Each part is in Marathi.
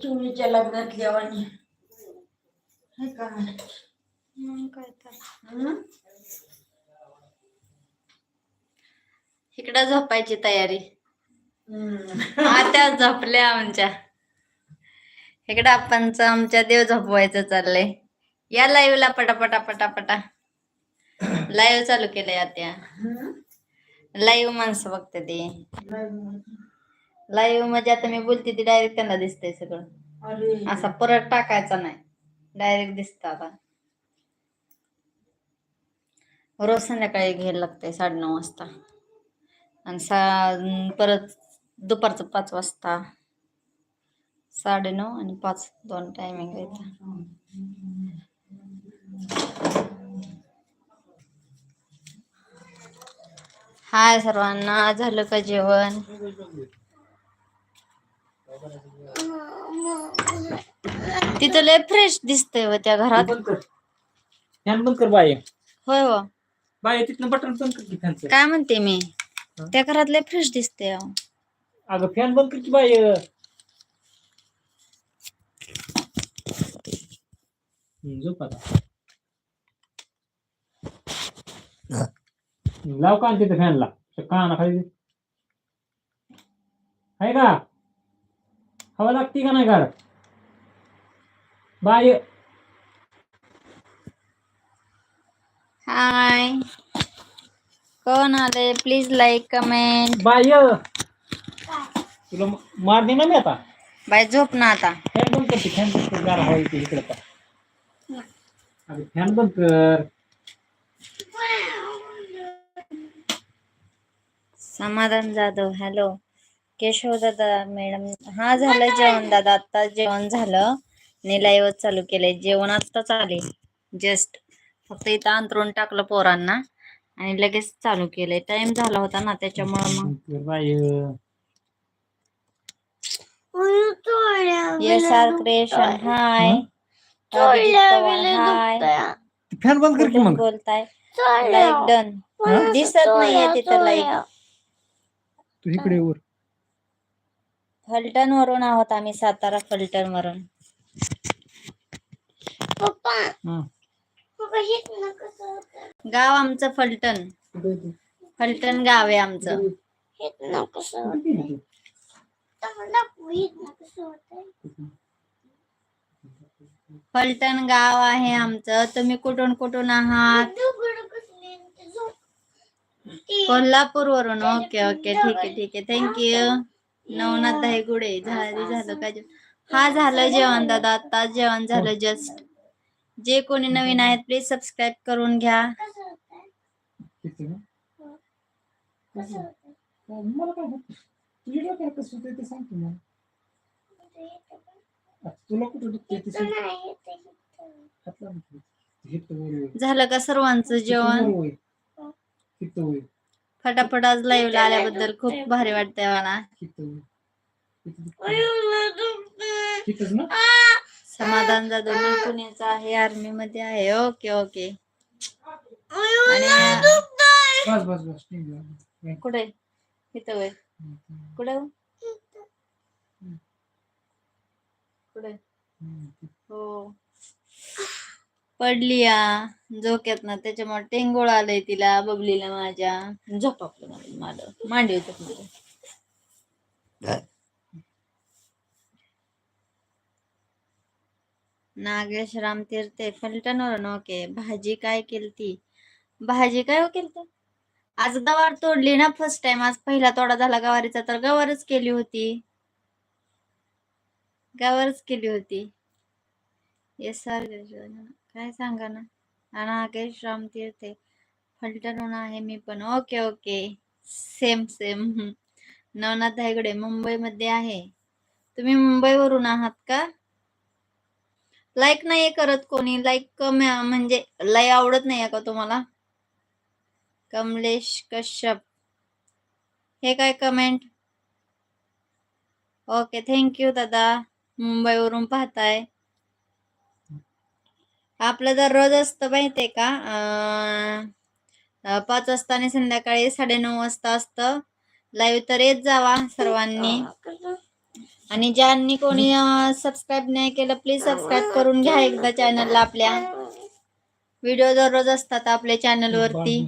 चिवणीच्या लग्नातल्या वाणी. हे का? इकडं झोपायची तयारी. आता झोपल्या आमच्या. इकडं आपणच आमच्या देव झोपवायचं चाललंय. या लाईव्हला पटापटा पटापटा. लाईव्ह चालू केलंय आता? लाईव्ह माणसं बघते ते. लाईव्ह म्हणजे आता मी बोलते ते डायरेक्ट त्यांना दिसतंय सगळं. अरे. असा परत टाकायचा नाही. डायरेक्ट दिसतं आता. रोज संध्याकाळी घ्यायला लागतंय साडेनऊ वाजता. आणि सा परत दुपारचं पाच वाजता. साडेनऊ आणि पाच दोन टायमिंग आहेत हाय सर्वांना झालं का जेवण? तिथं लय फ्रेश दिसतंय व त्या घरात. बंद कर. फॅन बंद कर बाय होय हो. बाय तिथनं बटन बंद कर की फॅनचं काय म्हणते मी? त्या घरात लय फ्रेश दिसते अहो. अगं फॅन बंद कर की बाय हम्म, झोप आता. लाव का तिथं फॅनला काना खाली आहे का? हवा लागती का नाही घरात बाय. हाय. कोण आले प्लीज लाईक कमेंट बाय. तुला मारणे ना मी आता. बाय झोप ना आता. फॅन बंद फॅन बंद कर. गार हवा येते इकडे अरे फॅन बंद कर. समाधान जाधव हॅलो केशव दादा मॅडम हा झालं जेवण दादा आता जेवण झालं. लाईव्ह चालू केलंय जेवण आत्ताच आले जस्ट फक्त इथं अंतरून टाकलं पोरांना आणि लगेच चालू केलंय. टाइम झाला होता ना त्याच्यामुळं मग S R creation hi. Fan बंद कर की कुठून मग. बोलताय. लाईक डन दिसत नाहीये तिथं लाईक तू इकडे वर. फलटण वरून आहोत आम्ही सातारा फलटण वरून हा. गाव आमचं फलटण. फलटण गाव आहे आमचं. फलटण गाव आहे आमचं. तुम्ही कुठून कुठून आहात? कोल्हापूर वरून ओके ओके. ठीक आहे ठीक आहे. थँक्यू नवनाथ दहीगुडे झाली झालं का जेवण? हा झालं जेवण दादा आता जेवण झालं जस्ट जे कोणी नवीन आहेत प्लीज सबस्क्राईब करून घ्या काय. झालं का सर्वांचं जेवण. फटाफट आज लाईव्ह आल्याबद्दल खूप भारी वाटतंय मला. समाधान जाधव मी पुण्याचा आहे आर्मी मध्ये आहे. ओके ओके आणि बस बस बस. ठीक आहे. कुठे इथं होय. कुठे? कुठे? हो. पडली या झोक्यात ना त्याच्यामुळे टेंगोळ आलंय तिला बबलीला माझ्या. झोप आपलं माझं मांडी होत माझं नागेश रामतीर्थे फलटणवरून ओके भाजी काय केलती? भाजी काय हो केलती? आज गवार तोडली ना फर्स्ट टाइम आज पहिला तोडा झाला गवारीचा तर गवारच केली होती. गवारच केली होती. येस सर काय सांगा ना? नागेश रामतीर्थे फलटणहून आहे मी पण. Okay okay same same Navnath Dhaygude मुंबईमध्ये आहे. तुम्ही मुंबईवरून आहात का? लाईक नाहीये करत कोणी. लाईक कम म्हणजे लय आवडत नाहीये का तुम्हाला? कमलेश कश्यप. हे काय कमेंट ओके थँक्यू दादा. मुंबईवरून पाहताय. आपलं दररोज असतं माहितीये का? पाच वाजता आणि संध्याकाळी साडेनऊ वाजता असतं. लाईव्ह तर येत जावा सर्वांनी. आणि ज्यांनी कोणी सबस्क्राईब नाही केलं प्लीज सबस्क्राईब करून घ्या एकदा चॅनलला आपल्या. व्हिडिओ दररोज असतात आपल्या चॅनल वरती.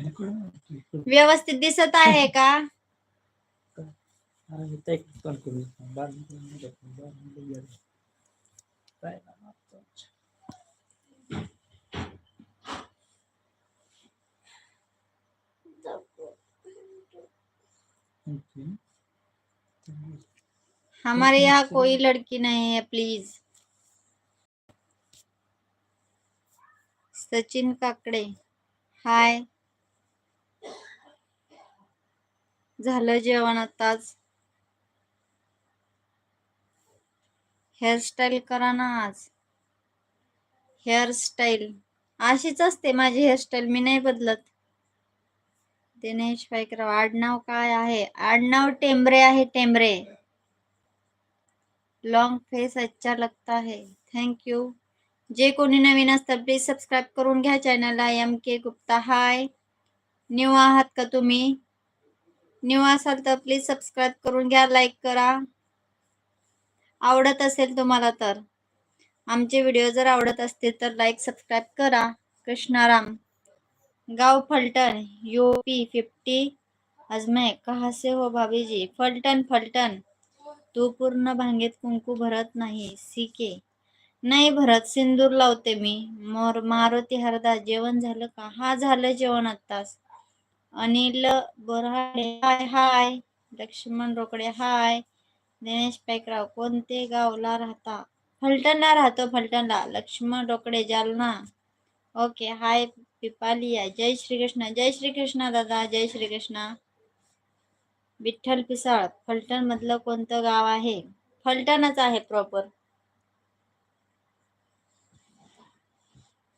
व्यवस्थित दिसत आहे का अरे, इथं एक कॉल करू. बार मिनिटं, बार मिनिटं, बार मिनिटं गेलं. काय करणार? Okay. हमारे यहाँ कोई लड़की नहीं है प्लीज सचिन काकडे. हाय झालं जेवण आताच. हेअरस्टाईल करा ना आज. हेअरस्टाईल अशीच असते माझी हेअरस्टाईल मी नाही बदलत. दिनेश पायकराव आडनाव काय आहे? आडनाव टेंबरे आहे टेंबरे. लॉंग फेस अच्छा लगता है थँक यू जे कोणी नवीन असतं प्लीज सबस्क्राईब करून घ्या चॅनलला M K Gupta hi new आहात का तुम्ही? न्यू असाल तर प्लीज सबस्क्राईब करून घ्या लाईक करा. आवडत असेल तुम्हाला तर. आमचे व्हिडिओ जर आवडत असतील तर लाईक सबस्क्राईब करा. कृष्णाराम. गांव फलटन यूपी फिफ्टी अजमेर कहाँ से हो भाभी जी फलटन फलटन तू पूर्ण भांगेत कुंकू भरत नाही सीके नाही भरत सिंदूर लावते मी. मोर मारुती हरदा जेवण झालं का? हा झालं जेवण आत्ताच. अनिल बोराडे हाय हाय. लक्ष्मण रोकडे हाय. दिनेश पैकराव कोणते गावला राहता? फलटणला राहतो फलटणला. लक्ष्मण रोकडे जालना. Okay hi. पिपालिया जय श्रीकृष्ण जय श्रीकृष्ण दादा जय श्रीकृष्ण विठ्ठल पिसाळ फलटण मधलं कोणतं गाव आहे? फलटणच आहे proper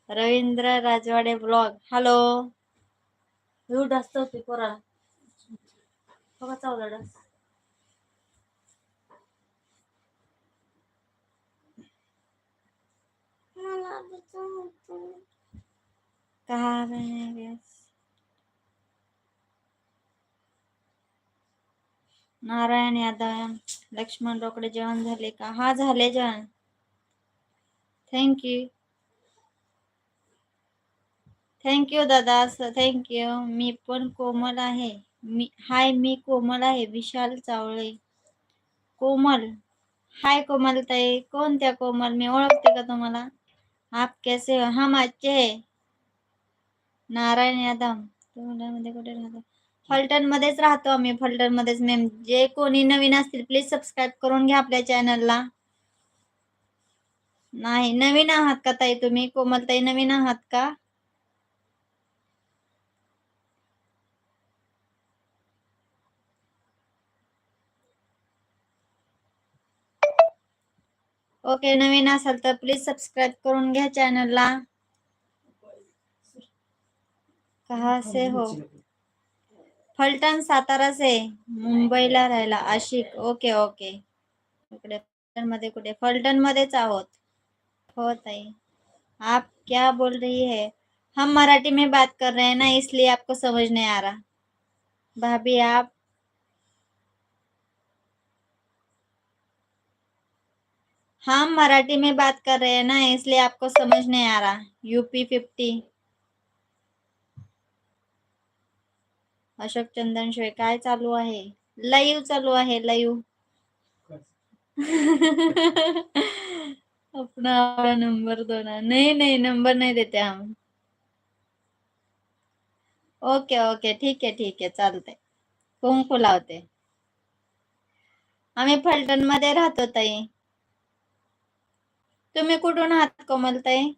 Ravindra Rajwade blog hello एवढं असतं होती पोरा. बघा चावला डास कहा रहेंगे नारायण यादव लक्ष्मण रोकडे जेवण झाले का? हा झाले जेवण. थँक्यू थँक्यू दादा. थँक्यू मी पण कोमल आहे. मी हाय मी कोमल आहे. विशाल चावळे. कोमल. हाय कोमल ताई. कोणत्या कोमल? मी ओळखते का तुम्हाला? आप कैसे हो? हम अच्छे नारायण यादव. मध्ये कुठे राहतो? फलटण मध्येच राहतो आम्ही. फलटण मध्येच जे कोणी नवीन असतील प्लीज सबस्क्राईब करून घ्या आपल्या चॅनलला नाही नवीन आहात का ताई तुम्ही? कोमलताई नवीन आहात का? ओके नवीन असाल तर प्लीज सबस्क्राईब करून घ्या चॅनलला कहा से हो? फलटण साताराच आहे. मुंबईला राहायला आशिक. Okay okay. इकडे फलटणमध्ये कुठे? फलटण मध्येच आहोत. हो ताई. आप क्या बोल रही है? हम मराठी में बात कर रहे हैं ना इसलिए आपको समझ नहीं आ रहा। भाभी आप हम मराठी में बात कर रहे हैं ना इसलिए आपको समझ नहीं आ रहा। UP fifty. अशोक चंदन शिवाय काय चालू आहे? लाईव्ह चालू आहे लाईव्ह अपना नंबर दो ना. नहीं नहीं नंबर नहीं देते हम ओके ओके ठीक आहे ठीक आहे चालतंय. कुंकू लावते. आम्ही फलटणमध्ये राहतो ताई. तुम्ही कुठून आहात कोमलताई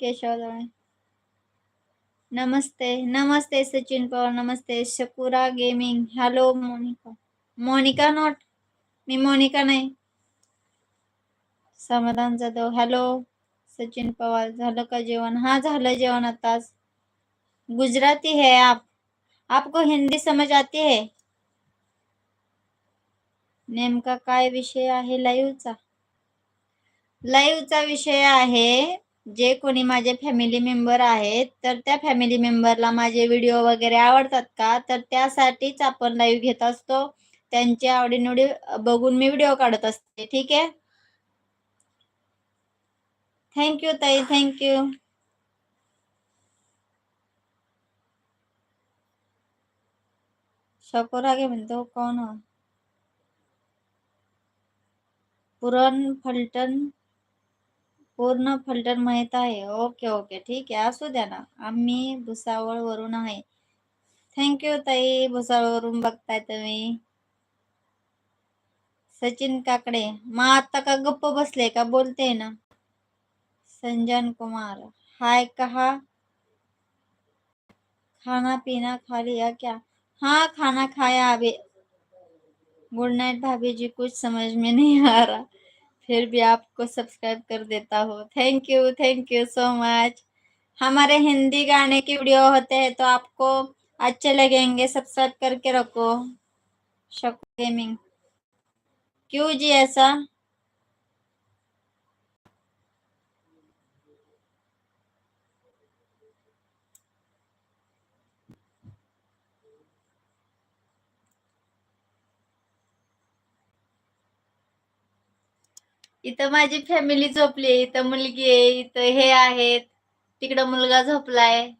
केशवजवळ. नमस्ते नमस्ते सचिन पवार नमस्ते Sakura gaming. Hello Monika. Monika not मी मोनिका नाही. समाधान जाधव. हॅलो सचिन पवार. झालं का जेवण? हा झालं जेवण आताच गुजराती है आप. आपको हिंदी समझ आती है? नेमका काय विषय आहे? लाईव्हचा लाईव्हचा विषय आहे जे कोणी माझे फॅमिली मेंबर आहेत तर त्या फॅमिली मेंबरला माझे व्हिडिओ वगैरे आवडतात का? तर त्यासाठीच आपण लाईव्ह घेत असतो. त्यांची आवडीनिवडी बघून मी व्हिडिओ काढत असते. ठीक आहे? थँक्यू ताई. थँक्यू शकोर आगे म्हणतो कोण हो? पुरण फलटण पूर्ण फलटण माहित आहे. Okay okay. ठीक आहे. असू द्या ना. भुसावळ वरून आहे. थँक्यू ताई. भुसावळ वरून बघताय तुम्ही. सचिन काकडे. मग आता का गप्प बसले का? बोलते ना. संजन कुमार. हाय कहा? खाना पीना खा लिया क्या? हाँ खाना खाया अभी. गुड नाइट भाभी जी, कुछ समझ में नहीं आ रहा. फिर भी आपको सब्सक्राइब कर देता हूँ। Thank you thank you so much हमारे हिंदी गाने की वीडियो होते हैं तो आपको अच्छे लगेंगे। सब्सक्राइब करके रखो। शको गेमिंग। क्यों जी ऐसा? इथं माझी फॅमिली झोपली आहे. इथं मुलगी आहे. इथं हे आहेत. तिकडं मुलगा झोपलाय.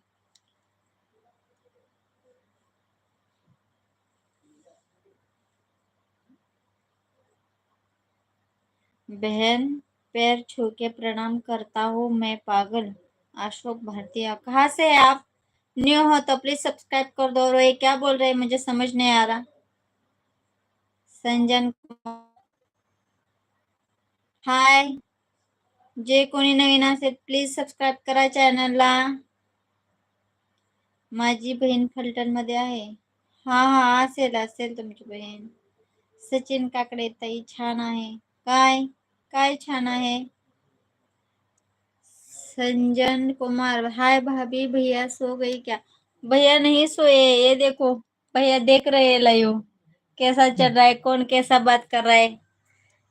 बहन, पैर छू के प्रणाम करता हूँ मैं पागल. अशोक भारतीय कहाँ से है? आप न्यू हो तो प्लीज़ सब्सक्राइब कर दो। और ये क्या बोल रहे हैं? मुझे समझ नहीं आ रहा। संजन कुमार हाय। जे कोणी नवीन असेल प्लीज़ सबस्क्राईब करा चॅनलला माझी बहीण फलटण मध्ये आहे. हा हा, असेल असेल तुमची बहीण. सचिन काकडे, ताई छान आहे. काय? काय छान आहे? संजन कुमार. हाय भाभी, भैया सो गई क्या? भैया नहीं सोए, ये देखो. भैया देख रहे हैं लाइव. कैसा चल रहा है? कौन कैसा बात कर रहा है?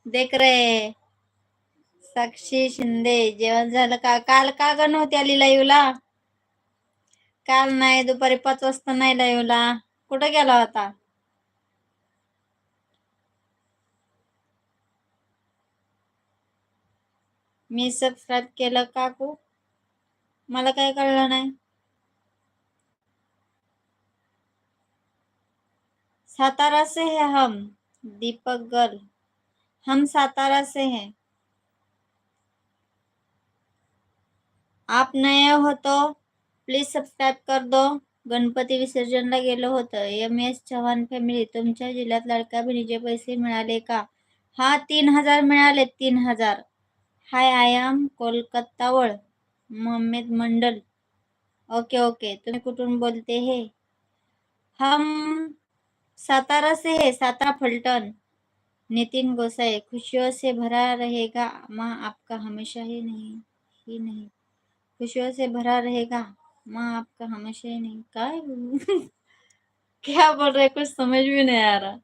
देख रहे हैं. साक्षी शिंदे जेवण झालं का? काल का ग नव्हती आली लाईव्हला काल नाही दुपारी पाच वाजता नाही लाईव्हला कुठं गेला होता? मी सबस्क्राईब केलं काकू. मला काय कळलं नाही. सातारा से है हम दीपक गर्ल. हम सातारा से हैं. आप नए हो तो प्लीज सबस्क्राईब कर दो। गणपती विसर्जनला गेलो होतं एम एस चव्हाण फॅमिली तुमच्या जिल्ह्यात लाडक्या बहिणीचे पैसे मिळाले का? हा तीन हजार मिळाले तीन हजार. हाय आय एम कोलकातावळ मोहम्मद मंडल ओके ओके तुम्ही कुठून बोलते हे? हम सातारा से है सातारा फलटन नितिन गोसाई खुशियों से भरा रहेगा माँ आपका हमेशा ही नहीं ही नहीं। खुशियों से भरा रहेगा। माँ आपका हमेशा ही नहीं। बोलूँ? क्या बोल रहे कुछ समझ भी नहीं आ रहा।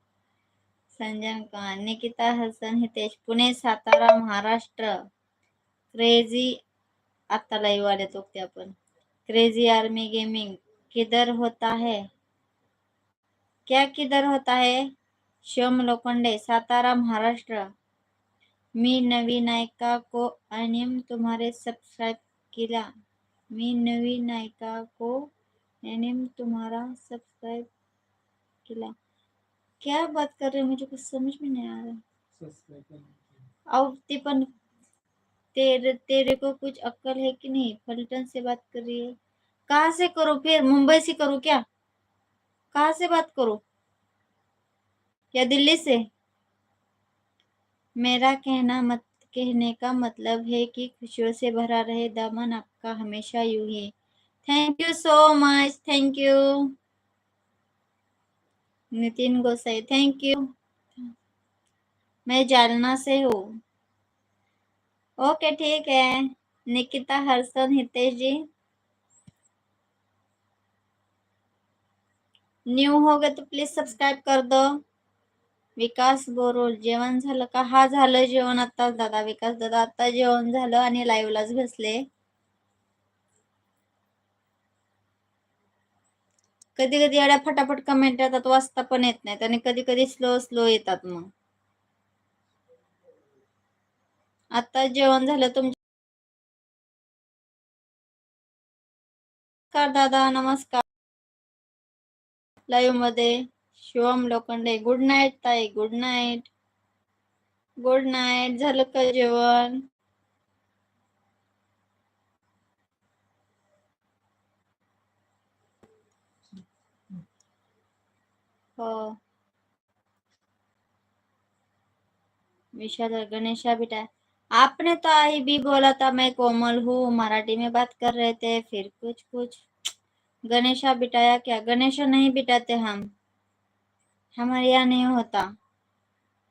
संजन कुमार निकिता हसन, हितेश, पुणे सातारा, महाराष्ट्र। क्रेझी आता लाईव्ह आले तो ते आपण क्रेझी आर्मी गेमिंग किधर होता है? क्या किधर होता है? शिवम लोखंडे, सातारा, महाराष्ट्र। मी नवी नायका को अनियम तुम्हारे सब्सक्राइब किया। मी नवी नायका को अनियम तुम्हारा सब्सक्राइब किया। क्या बात कर रहे हो? मुझे कुछ समझ में नहीं आ रहा। और ते तेरे तेरे को कुछ अक्ल है कि नहीं? फलटन से बात कर रही है। कहाँ से करो फिर? मुंबई से करो क्या? कहाँ से बात करो? या दिल्ली से? मेरा कहना मत कहने का मतलब है कि खुशियों से भरा रहे दामन आपका हमेशा यूँ ही। Thank you so much thank you Nitin Gosai thank you मैं जालना से हूँ। ओके ठीक है। निकिता हर्षन हितेश जी। न्यू हो गए तो प्लीज़ सब्सक्राइब कर दो। विकास बोरोल जेवण झालं का? हा झालं जेवण आताच दादा. विकास दादा आता जेवण झालं आणि लाईव्हलाच बसले. कधी कधी एवढ्या फटाफट कमेंट येतात वाचता पण येत नाहीत आणि कधी कधी स्लो स्लो येतात मग. आता जेवण झालं तुमच्या नमस्कार दादा नमस्कार. लाईव्हमध्ये. शिवम लोखंडे गुड नाईट ताई गुड नाईट गुड झालं का जेवण? हो. विशाल गणेशा बेटा, आपने तो आई भी बोला था मैं कोमल हूँ, मराठी में बात कर रहे थे, फिर कुछ कुछ। गणेशा बिटाया क्या? गणेशा नहीं बिटाते हम? हमारे या नाही होता।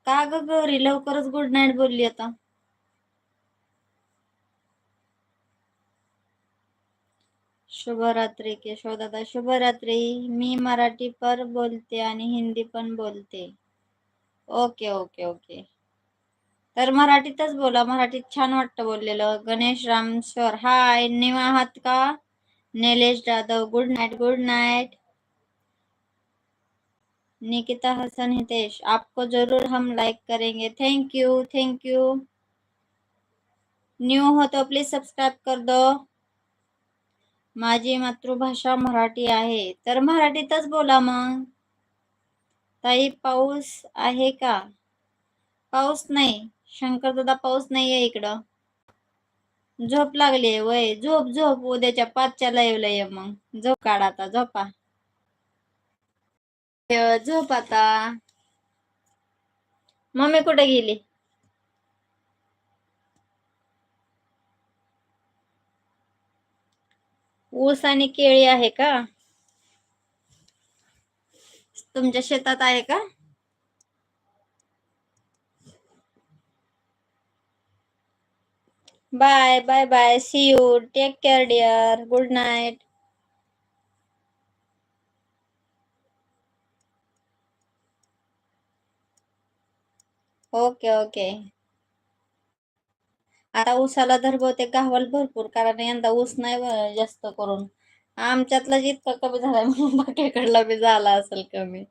का ग गौरी लवकरच गुड नाईट बोलली आता। शुभरात्री केशवदादा शुभरात्री। मी मराठी पर बोलते आणि हिंदी पण बोलते। Okay okay okay. तर मराठीतच बोला मराठीत छान वाटतं बोललेलं। गणेश रामश्वर हाय निवाहात का? Nilesh Jadhav good night good night Nikita Hasan Hitesh आपको जरूर हम लाइक करेंगे। Thank you thank you new हो तो प्लीज सब्सक्राइब कर दो। माझी मातृभाषा मराठी आहे तर मराठीतच बोला मग. ताई पाऊस आहे का? पाऊस नाही. शंकर दादा पाऊस नाहीये इकडं. झोप लागली वय. झोप झोप. उद्याच्या पाचच्या लाईव्हला ये मग. झोप काढा आता झोपा. झोप आता. मम्मी कुठे गेली? ऊस आणि केळी आहे का? तुमच्या शेतात आहे का? Bye bye bye see you take care dear good night okay okay. आता ऊसाला धर बहुतेक गावाला भरपूर कारण यंदा ऊस नाही जास्त करून. आमच्यातला जितका कमी झालाय म्हणून बाकीकडला बी झाला असेल कमी.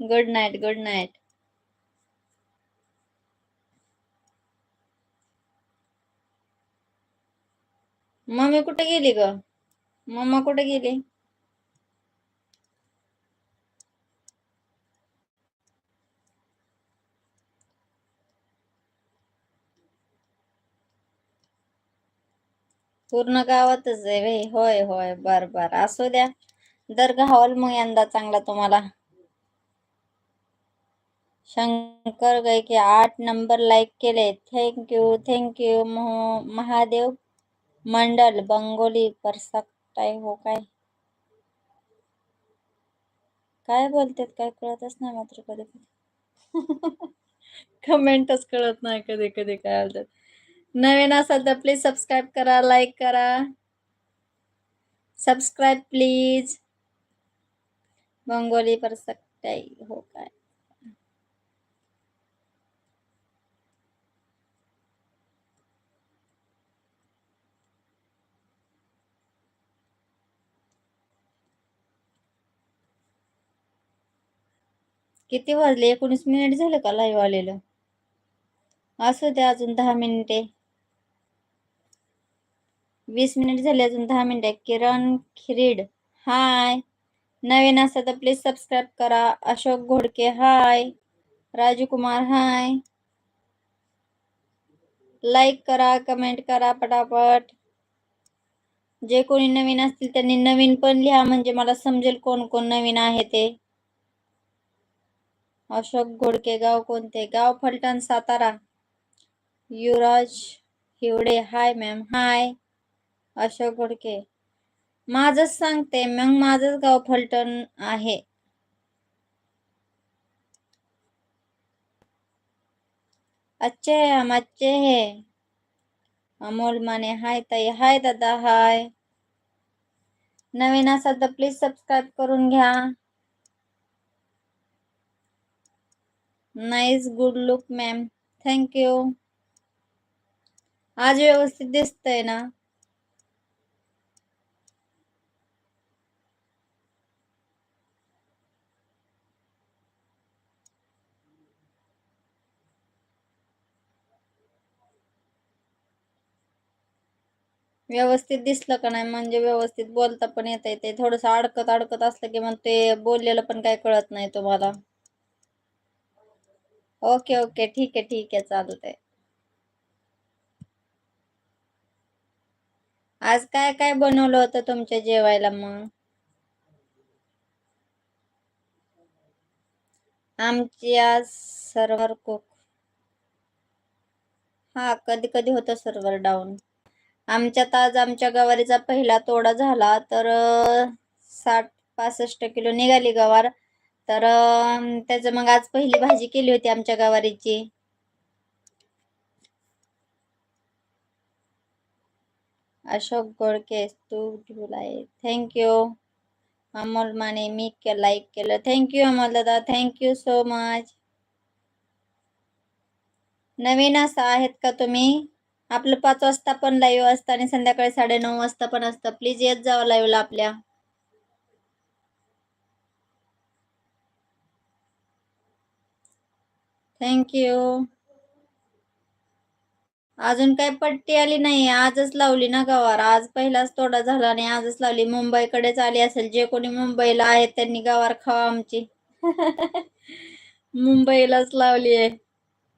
Good night good night mummy कुठे गेली ग? मम्मा कुठे गेली? पूर्ण गावातच आहे वे होय होय. बर बर. असू द्या. दर्गा हॉल मग यंदा चांगला तुम्हाला. शंकर गायके आठ नंबर लाईक केले. Thank you thank you Mahadev Mandal Bengali परसकटाय हो काय? काय बोलतात? काय कळतच नाही मात्र कधी कधी कमेंटच कळत नाही. कधी कधी काय बोलतात नवीन असाल तर प्लीज सबस्क्राईब करा लाईक करा. सबस्क्राईब प्लीज बंगोली परसकटाय हो काय? किती वाजले? एकोणीस मिनिट झालं का लाईव्ह आलेलं? असू द्या अजून दहा मिनिटे वीस मिनिट झाले अजून दहा मिनिट किरण खिरीड हाय. नवीन असा तर प्लीज सबस्क्राईब करा. Ashok Ghodke hi. Raju Kumar hi. Like करा कमेंट करा पटापट. जे कोणी नवीन असतील त्यांनी नवीन पण लिहा म्हणजे मला समजेल कोण कोण नवीन आहे ते. अशोक घोडके गाव कोणते? गाव Phaltan Satara. Yuvraj Hivde hi ma'am hi. Ashok Ghodke. माझच सांगते मग माझंच गाव फलटण आहे. अच्छे है हम अच्छे है. अमोल माने हाय ताई हाय दादा हाय. नवीन असाल तर प्लीज सबस्क्राईब करून घ्या. Nice good look ma'am thank you आज व्यवस्थित दिसतंय ना? व्यवस्थित दिसलं का नाही? म्हणजे व्यवस्थित बोलता पण येत ते. थोडस अडकत अडकत असलं की मग ते बोललेलं पण काही कळत नाही तुम्हाला. Okay okay. ठीक आहे ठीक आहे. चालतंय. आज काय काय बनवलं होतं तुमच्या जेवायला मग? आमची आज सर्व्हर कुक. हा कधी कधी होतं सर्व्हर डाऊन. आमच्यात आज आमच्या गवारीचा पहिला तोडा झाला तर साठ पासष्ट किलो निघाली गवार. तर त्याचं मग आज पहिली भाजी केली होती आमच्या गवारीची. अशोक गोडके तू ठेवलाय थँक्यू अमोल माने मी के लाईक केलं. थँक्यू अमोल दादा थँक्यू सो मच नवीन असं आहेत का तुम्ही? आपलं पाच वाजता पण लाईव्ह असतं आणि संध्याकाळी साडेनऊ वाजता पण असतं. प्लीज येत जावं लाईव्हला आपल्या. थँक्यू अजून काय पट्टी आली नाही आजच लावली ना गवार. आज पहिलाच तोडा झाला आणि आजच लावली. मुंबईकडेच आली असेल. जे कोणी मुंबईला आहेत त्यांनी गवार खावा आमची. मुंबईलाच लावली आहे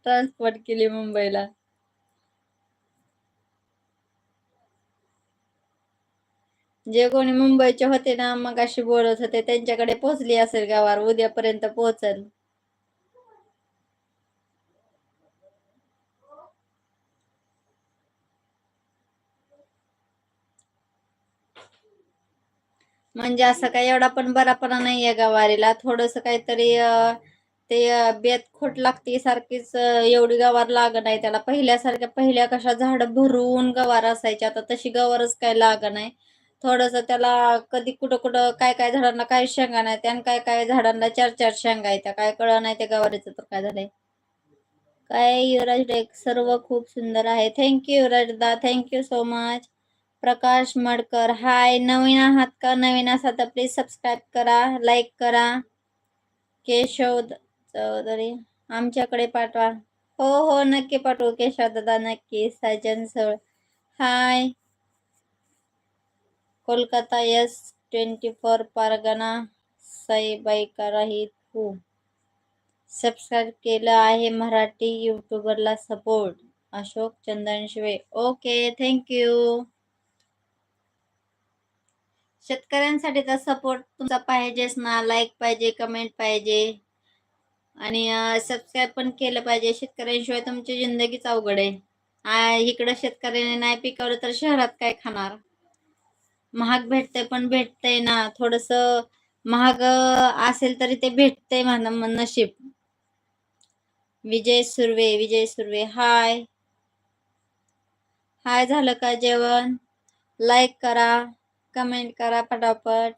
ट्रान्सपोर्ट केली मुंबईला. जे कोणी मुंबईचे होते ना मग अशी बोलत होते त्यांच्याकडे पोहोचली असेल गवार उद्यापर्यंत पोहोचल. म्हणजे असं काही एवढा पण बरापणा नाहीये गवारीला. थोडस काहीतरी ते बेत खोट लागते सारखीच एवढी गवार लाग नाही त्याला. पहिल्यासारख्या पहिल्या कशा झाड भरून गवार असायची आता तशी गवारच काय लाग नाही थोडस त्याला कधी कुठं कुठं काय काय झाडांना काय शेंगा नाही आणि काय काय झाडांना चार चार शेंगा येत्या काय कळ नाही त्या गवारीचं तर काय झालंय? काय युवराज डेक सर्व खूप सुंदर आहे. थँक्यू युवराज दा thank you so much Prakash Madkar hi. नवीन आहात का? नवीन असाल तर प्लीज सबस्क्राईब करा लाईक करा. केशव चौधरी आमच्याकडे पाठवा. हो हो नक्की पाठवू. केशव दादा नक्की. Sajan Sal hi. Kolkata S twenty four Pargana Saibai कराही तू सबस्क्राईब केलं आहे Marathi यूट्यूबरला support Ashok Chandanshive. Okay thank you शेतकऱ्यांसाठीचा support तुमचा पाहिजेच ना. लाईक पाहिजे कमेंट पाहिजे. आणि सबस्क्राईब पण केलं पाहिजे. शेतकऱ्यांशिवाय तुमची जिंदगीच अवघड आहे. इकडं शेतकऱ्याने नाही पिकवलं तर शहरात काय खाणार? महाग भेटतंय पण भेटतंय ना. थोडस महाग असेल तरी ते भेटतंय म्हणा नशीब. विजय सुर्वे विजय सुर्वे हाय. हाय झालं का जेवण? लाईक करा कमेंट करा पटापट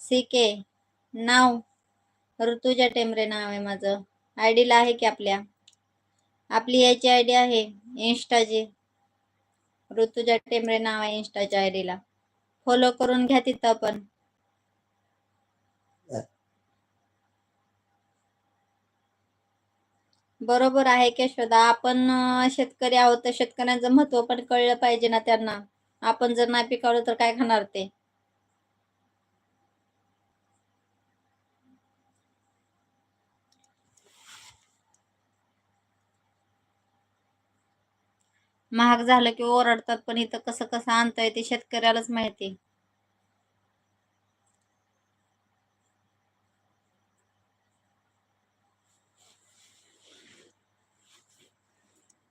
सीके नाव. ऋतुजा टेमरे नाव आहे माझं. आय डीला आहे की आपल्या? आपली याची आय डी आहे इन्स्टाची ऋतुजा टेमरे नाव आहे इंस्टाच्या आयडीला फॉलो करून घ्या तिथं पण. बरोबर आहे केशवदा आपण शेतकरी आहोत तर शेतकऱ्यांचं महत्त्व पण कळलं पाहिजे ना त्यांना. आपण जर नाही पिकवलं तर काय खाणार ते? महाग झालं की ओरडतात पण इथं कसं कसं आणतंय ते शेतकऱ्यालाच माहिती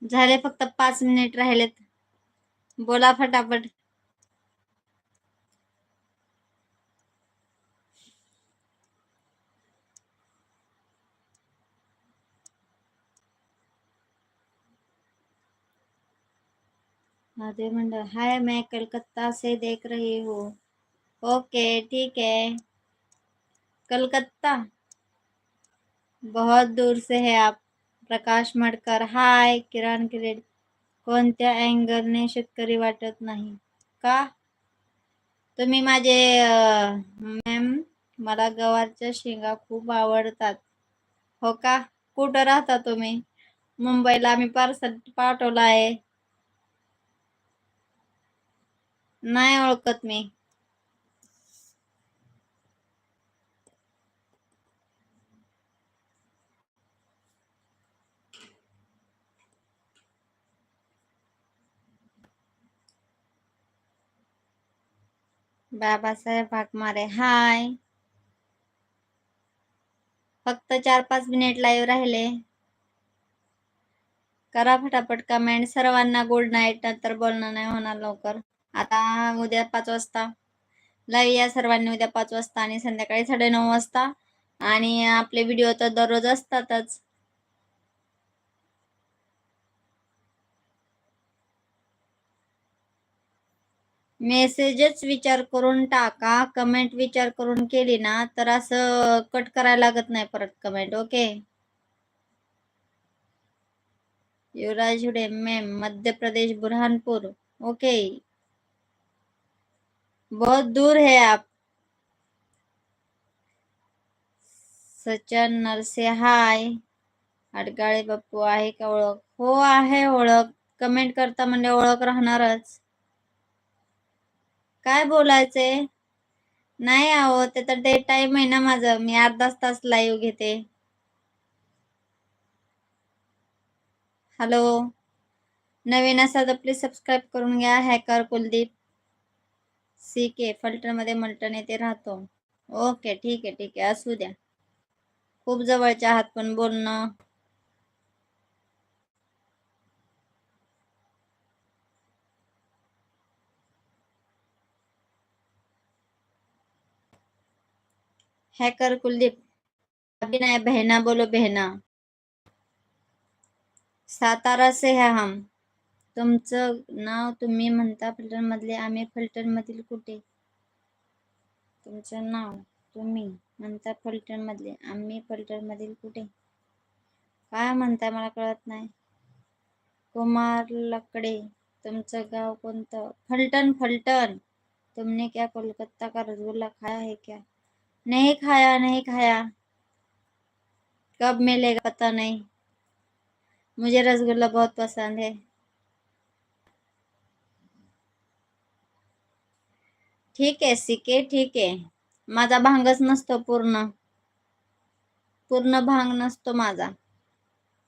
झाले फक्त पाच मिनिट राहिलेत. बोला फटाफट. राधे मंडल हाय, मैं कलकत्ता से देख रही हूँ। ओके, ठीक है। कलकत्ता? बहुत दूर से है आप, प्रकाश मडकर। हाय, किरण किरेड कोणत्या अँगलने शेतकरी वाटत नाही? का? तुम्ही माझे मॅम मला गवारच्या शेंगा खूप आवडतात. हो का? कुठं राहता तुम्ही? मुंबईला पार्सल पाठवला आहे. नाही ओळखत मी. बाबासाहेब हाकमारे हाय. फक्त चार पाच मिनिट लाईव्ह राहिले. करा फटाफट कमेंट सर्वांना गुड नाईट नंतर बोलणं नाही होणार लवकर. आता उद्या पाच वाजता. लाईव्ह या सर्वांनी उद्या पाच वाजता आणि संध्याकाळी साडेनऊ वाजता. आणि आपले व्हिडिओ तर दररोज असतातच. मेसेजच विचार करून टाका. कमेंट विचार करून केली ना तर असं कट करायला लागत नाही परत comment okay Yuvraj Hude ma'am Madhya Pradesh Burhanpur okay बहुत दूर है आप। सचन नरसे हाय। अडगाळे बाप्पू आहे का ओळख? हो आहे ओळख. कमेंट करता म्हणजे ओळख राहणारच. काय बोलायचंय नाही आहो ते तर डे टाइम आहे ना माझं. मी अर्धाच तास लाईव्ह घेते. हॅलो नवीन असाल तर प्लीज सबस्क्राईब करून घ्या. हॅकर कुलदीप. सी के मध्ये मल्टन येथे राहतो. ओके, ठीक आहे ठीक आहे. असू द्या. खूप जवळच्या आहात पण बोलणं. हॅकर कुलदीप, अभी नाही, बहना बोलो, बहना. सातारा से है हम. तुमचं नाव तुम्ही म्हणता फिल्टर मधले आम्ही फिल्टर मधील कुठे? तुमचं नाव तुम्ही म्हणता फिल्टर मधले आम्ही फिल्टर मधील कुठे? काय म्हणता मला कळत नाही. कुमार लकडे तुमचं गाव कोणतं? फलटण फलटण. तुमने क्या कोलकाता का रसगुल्ला खाया है क्या? नहीं खाया नहीं खाया. कब मिलेगा पता नहीं. मुझे रसगुल्ला बहुत पसंद है। ठीक आहे सिके ठीक आहे. माझा भांगच नसतो पूर्ण. पूर्ण भांग नसतो माझा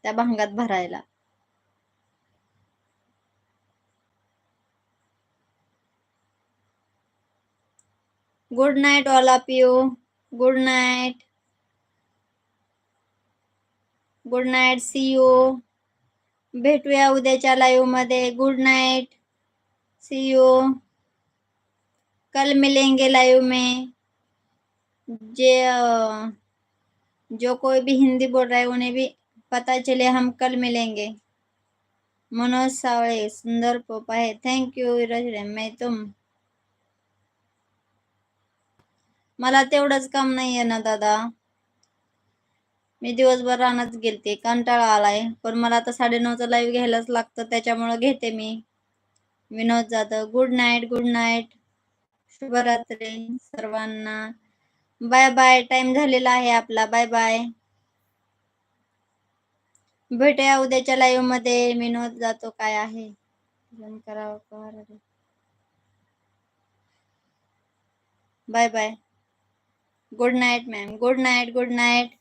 त्या भांगात भरायला. Good night all of you. Good night. Good night see you. भेटूया उद्याच्या लाईव्हमध्ये. Good night. See you. कल मिलेंगे लाइव में। जे जो कोई भी हिंदी बोल रहा है उन्हें भी पता चले हम कल मिलेंगे। मनोज सावळे सुंदर पोप आहे थँक्यू मैं तुम। मला तेवढंच काम नाहीये ना दादा। मी दिवसभर रानात गेलते कंटाळा आलाय. पण मला आता साडेनऊचा लाईव्ह घ्यायलाच लागतं त्याच्यामुळे घेते मी. Vinod Jadhav good night good night शुभरात्री सर्वांना. बाय बाय टाइम झालेला आहे आपला. Bye bye. भेटूया उद्याच्या लाईव्हमध्ये. विनोद जातो काय आहे. करावं bye bye. Good night ma'am good night good night